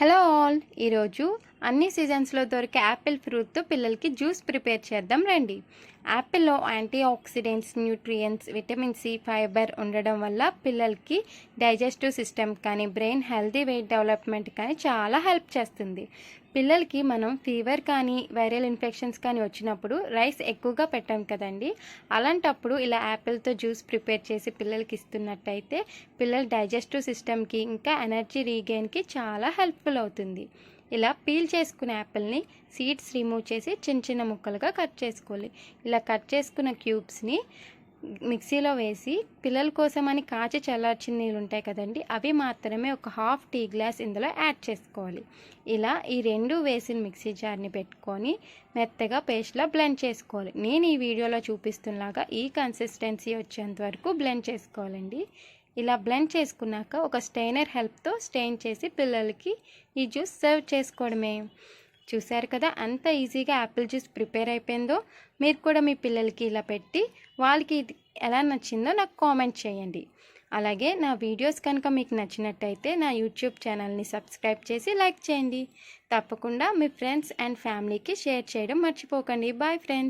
Hello all ఈరోజు అన్ని సీజన్స్లో దొరికే యాపిల్ ఫ్రూట్తో పిల్లలకి జ్యూస్ ప్రిపేర్ చేద్దాం రండి. యాపిల్లో antioxidants nutrients vitamin C fibre ఉండడం వల్ల పిల్లలకి డైజెస్టివ్ సిస్టమ్ కానీ బ్రెయిన్ హెల్దీ వెయిట్ డెవలప్మెంట్ కానీ చాలా హెల్ప్ చేస్తుంది. పిల్లలకి మనం ఫీవర్ కానీ వైరల్ ఇన్ఫెక్షన్స్ కానీ వచ్చినప్పుడు రైస్ ఎక్కువగా పెట్టాం కదండి. అలాంటప్పుడు ఇలా యాపిల్తో జ్యూస్ ప్రిపేర్ చేసి పిల్లలకి ఇస్తున్నట్టయితే పిల్లల డైజెస్టివ్ సిస్టమ్కి ఇంకా ఎనర్జీ రీగెయిన్కి చాలా హెల్ప్ఫుల్ అవుతుంది. ఇలా పీల్ చేసుకున్న యాపిల్ని సీడ్స్ రిమూవ్ చేసి చిన్న చిన్న ముక్కలుగా కట్ చేసుకోవాలి. ఇలా కట్ చేసుకున్న క్యూబ్స్ని మిక్సీలో వేసి పిల్లల కోసం అని కాచి చల్లార్చిన నీళ్ళు ఉంటాయి కదండి అవి మాత్రమే ఒక హాఫ్ టీ గ్లాస్ ఇందులో యాడ్ చేసుకోవాలి. ఇలా ఈ రెండు వేసిన మిక్సీ జార్ని పెట్టుకొని మెత్తగా పేస్ట్లా బ్లెండ్ చేసుకోవాలి. నేను ఈ వీడియోలో చూపిస్తున్నలాగా ఈ కన్సిస్టెన్సీ వచ్చేంత వరకు బ్లెండ్ చేసుకోవాలండి. ఇలా బ్లెండ్ చేసుకున్నాక ఒక స్టెయినర్ హెల్ప్తో స్టెయిన్ చేసి పిల్లలకి ఈ జ్యూస్ సర్వ్ చేసుకోవడమే. చూశారు కదా అంత ఈజీగా యాపిల్ జ్యూస్ ప్రిపేర్ అయిపోయిందో? మీరు కూడా మీ పిల్లలకి ఇలా పెట్టి వాళ్ళకి ఇది ఎలా నచ్చిందో నాకు కామెంట్ చేయండి. అలాగే నా వీడియోస్ కనుక మీకు నచ్చినట్టయితే నా యూట్యూబ్ ఛానల్ని సబ్స్క్రైబ్ చేసి లైక్ చేయండి. తప్పకుండా మీ ఫ్రెండ్స్ అండ్ ఫ్యామిలీకి షేర్ చేయడం మర్చిపోకండి. Bye friends